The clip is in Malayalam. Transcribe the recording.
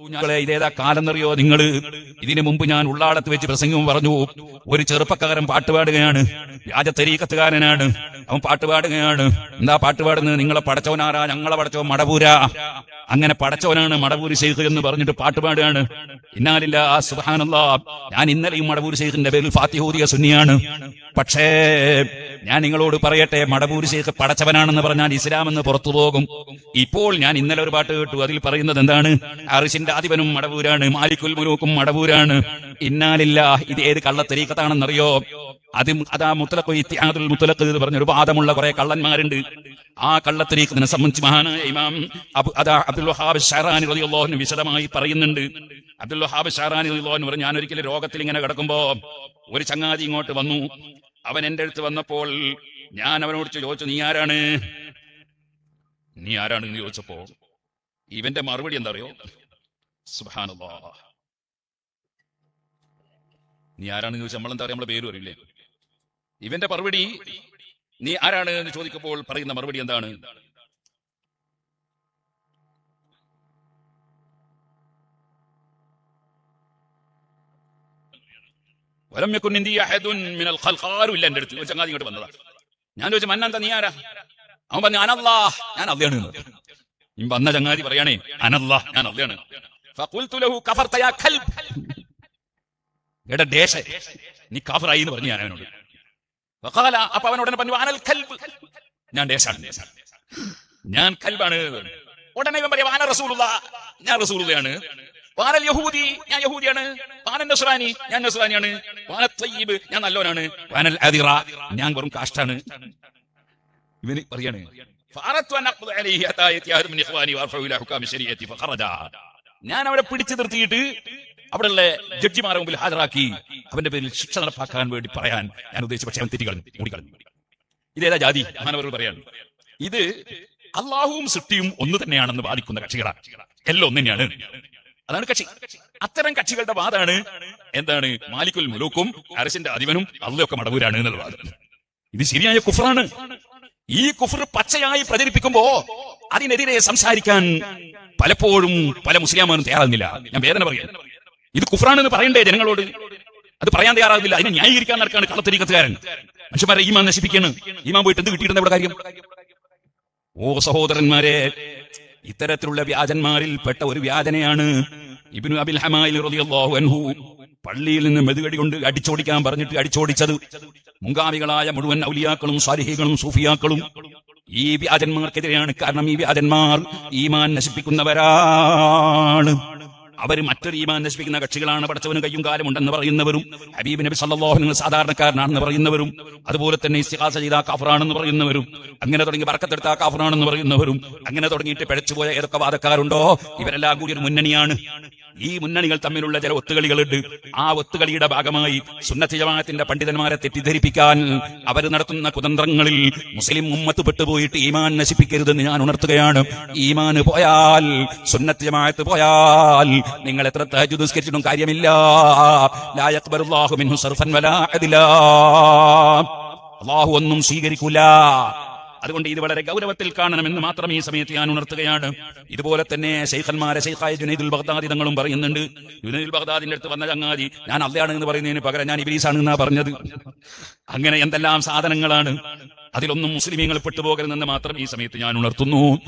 ഞങ്ങളെ ഇതേതാ കാലെന്നറിയോ നിങ്ങൾ ഇതിനു മുമ്പ് ഞാൻ ഉള്ളാടത്ത് വെച്ച് പ്രസംഗം പറഞ്ഞു. ഒരു ചെറുപ്പക്കാരൻ പാട്ടുപാടുകയാണ് രാജത്തരീക്കത്തുകാരനാണ് തെരീക്കത്തുകാരനാണ്. അവൻ പാട്ടുപാടുകയാണ് എന്താ പാട്ടുപാടുന്നത് നിങ്ങളെ പടച്ചവനാരാ? ഞങ്ങളെ പടച്ചവൻ മടപൂരാ അങ്ങനെ പടച്ചവനാണ് മടപൂരി ശൈഖ് എന്ന് പറഞ്ഞിട്ട് പാട്ടുപാടുകയാണ് ഇന്നാലില്ല ആ സുബാനല്ല ഞാൻ ഇന്നലെയും മടപൂരി ശൈഖിന്റെ പേരിൽ ഫാത്തിഹൂദിയ സുന്നിയാണ്. പക്ഷേ ഞാൻ നിങ്ങളോട് പറയട്ടെ മടപൂരി ശേഖ പടച്ചവനാണെന്ന് പറഞ്ഞാൽ ഇസ്ലാം എന്ന് പുറത്തു പോകും. ഇപ്പോൾ ഞാൻ ഇന്നലെ ഒരു പാട്ട് കേട്ടു. അതിൽ പറയുന്നത് എന്താണ്? അറിഷിന്റെ ആധിപനും മടപൂരാണ് മാലിക്കുൽ മുലൂക്കും മടപൂരാണ് ഇന്നാലില്ല ഇത് ഏത് കള്ളത്തരീക്കത്താണെന്നറിയോ അത് അതാ മുത്തലഖ് ഇത്യാദുൽ മുത്തലക്ക് എന്ന് പറഞ്ഞൊരു വാദമുള്ള കുറെ കള്ളന്മാരുണ്ട്. ആ കള്ളത്തരീക്കത്തിനെ സംബന്ധിച്ച് മഹാനായ ഇമാം അതാ അബ്ദുൽ വഹാബ് ഷഹറാനി അൻഹു വിശദമായി പറയുന്നുണ്ട്. അബ്ദുൽ വഹാബ് ഷഹറാനി റളിയല്ലാഹു പറഞ്ഞു ഞാൻ ഒരിക്കലും രോഗത്തിൽ ഇങ്ങനെ കിടക്കുമ്പോ ഒരു ചങ്ങാതി ഇങ്ങോട്ട് വന്നു. അവൻ എന്റെ അടുത്ത് വന്നപ്പോൾ ഞാൻ അവനോട് ചോദിച്ചു നീ ആരാണ്? നീ ആരാണ്? എന്ന് ചോദിച്ചപ്പോ ഇവന്റെ മറുപടി എന്താ അറിയോ നീ ആരാണെന്ന് ചോദിച്ചാൽ നമ്മളെന്താ പറയാ നമ്മളെ പേര് അറിയില്ലേ? ഇവന്റെ മറുപടി നീ ആരാണ്? എന്ന് ചോദിക്കുമ്പോൾ പറയുന്ന മറുപടി എന്താണ്? ചങ്ങാതി ഇങ്ങോട്ട് വന്നതാ ഞാൻ ചോദിച്ചു മന്നാന്ത നീ ആരാ അവൻ പറഞ്ഞു അനല്ലാ ഞാൻ അല്ലയാണ് വന്ന ചങ്ങാതി പറയാണേ അനല്ലാ ഞാൻ അല്ലയാണ് ഫഖുൽതു ലഹു എടാ നീ കാഫറായി എന്ന് പറഞ്ഞു ഞാൻ അവനോട് വഖാല അപ്പൊ അവൻ ഉടനെ പറഞ്ഞു അനൽ കൽബ് ഞാൻ ദേശാണ്. ഞാൻ കൽബാണ് ഉടനെ ഇവൻ പറയാം റസൂലുള്ള. ഞാൻ റസൂലുള്ളയാണ്. പാനൽ യഹൂദി ഞാൻ യഹൂദിയാണ്. പാനൽ നസ്രാനി ഞാൻ നസ്രാനിയാണ്. പാനൽ തയ്യീബ് ഞാൻ നല്ലവനാണ്. പാനൽ അതിറ ഞാൻ വെറും കാഷ്ടാണ്. ഇവന് പറയാണ് ഞാൻ അവരെ പിടിച്ചു നിർത്തിയിട്ട് അവിടെയുള്ള ജഡ്ജിമാരെ മുമ്പിൽ ഹാജരാക്കി അവന്റെ പേരിൽ ശിക്ഷ നടപ്പാക്കാൻ വേണ്ടി പറയാൻ ഞാൻ ഉദ്ദേശിച്ചു പക്ഷെ അവൻ തെറ്റികളും മൂടികളും ഇതേതാ ജാതി? മാനവർ പറയാണ്. ഇത് അള്ളാഹുവും സൃഷ്ടിയും ഒന്ന് തന്നെയാണെന്ന് വാദിക്കുന്ന കക്ഷികളാണ്. എല്ലാം ഒന്നു തന്നെയാണ് അതാണ് കക്ഷി. അത്തരം കക്ഷികളുടെ വാദമാണ് എന്താണ് മാലിക്കുൽ മുലൂക്കും അരസിന്റെ അധിപനും അള്ളയൊക്കെ മടവൂരാണ് എന്നുള്ള വാദം. ഇത് ശരിയായ കുഫറാണ്. ഈ കുഫർ പച്ചയായി പ്രചരിപ്പിക്കുമ്പോ അതിനെതിരെ സംസാരിക്കാൻ പലപ്പോഴും പല മുസ്ലിമാരും തയ്യാറാകുന്നില്ല. ഞാൻ വേദന പറയാം. ഇത് കുഫറാണെന്ന് പറയണ്ടേ ജനങ്ങളോട്? അത് പറയാൻ തയ്യാറാകുന്നില്ല. അതിനെ ന്യായീകരിക്കാൻ നടക്കാണ് കള്ളത്തരീക്കത്തുകാരൻ. മനുഷ്യന്മാരെ ഈമാൻ നശിപ്പിക്കാണ്. ഈമാൻ പോയിട്ട് എന്ത് കിട്ടിയിരുന്ന ഇവിടെ കാര്യം? ഓ സഹോദരന്മാരെ ഇത്തരത്തിലുള്ള വ്യാജന്മാരിൽ പെട്ട ഒരു വ്യാജനയാണ് ഇബ്നു അബിൽ ഹമായിൽ റളിയല്ലാഹു അൻഹു പള്ളിയിൽ നിന്ന് മെതുകടി കൊണ്ട് അടിച്ചോടിക്കാൻ പറഞ്ഞിട്ട് അടിച്ചോടിച്ചത് മുങ്കാമികളായ മുഴുവൻ ഔലിയാക്കളും സാലിഹികളും സൂഫിയാക്കളും ഈ വ്യാജന്മാർക്കെതിരെയാണ്. കാരണം ഈ വ്യാജന്മാർ ഈമാൻ നശിപ്പിക്കുന്നവരാണ്. അവർ മറ്റൊരു ഈമാൻ നശിപ്പിക്കുന്ന കക്ഷികളാണ്. പടച്ചവന് കയ്യും കാലം ഉണ്ടെന്ന് പറയുന്നവരും ഹബീബ് നബി സല്ലാഹു നിങ്ങൾ സാധാരണക്കാരനാണെന്ന് പറയുന്നവരും അതുപോലെ തന്നെ ഇസ്തിഹാസ ചെയ്ത കാഫറാണെന്ന് പറയുന്നവരും അങ്ങനെ തുടങ്ങി വറക്കത്തെടുത്ത കാഫറാണെന്ന് പറയുന്നവരും അങ്ങനെ തുടങ്ങിയിട്ട് പിഴച്ചുപോയ ഏതൊക്കെ വാദക്കാരുണ്ടോ? ഇവരെല്ലാം കൂടി ഒരു മുന്നണിയാണ്. ഈ മുന്നണികൾ തമ്മിലുള്ള ചില ഒത്തുകളികളുണ്ട്. ആ ഒത്തുകളിയുടെ ഭാഗമായി സുന്നത്തി ജമാഅത്തിന്റെ പണ്ഡിതന്മാരെ തെറ്റിദ്ധരിപ്പിക്കാൻ അവർ നടത്തുന്ന കുതന്ത്രങ്ങളിൽ മുസ്ലിം ഉമ്മത്ത് പെട്ടുപോയിട്ട് ഈമാൻ നശിപ്പിക്കരുതെന്ന് ഞാൻ ഉണർത്തുകയാണ്. ഈമാൻ പോയാൽ സുന്നത്തി ജമാഅത്ത് പോയാൽ നിങ്ങൾ എത്ര തഹജ്ജുദ് നിസ്കരിച്ചിട്ടും കാര്യമില്ല. മിൻഹു സർഫൻ വലാ അള്ളാഹു ഒന്നും സ്വീകരിക്കൂല. അതുകൊണ്ട് ഇത് വളരെ ഗൗരവത്തിൽ കാണണമെന്ന് മാത്രം ഈ സമയത്ത് ഞാൻ ഉണർത്തുകയാണ്. ഇതുപോലെ തന്നെ ശൈഖന്മാരെ ശൈഖായ ജുനൈദുൽ ബഗ്ദാദി തങ്ങളും പറയുന്നുണ്ട്. ജുനൈദുൽ ബഗ്ദാദിന്റെ അടുത്ത് വന്ന ചങ്ങാതി ഞാൻ അല്ലയാണ് എന്ന് പറയുന്നതിന് പകരം ഞാൻ ഇബിലീസാണ് എന്നാ പറഞ്ഞത്? അങ്ങനെ എന്തെല്ലാം സാധനങ്ങളാണ്. അതിലൊന്നും മുസ്ലിമീങ്ങൾ പെട്ടുപോകരുതെന്ന് മാത്രം ഈ സമയത്ത് ഞാൻ ഉണർത്തുന്നു.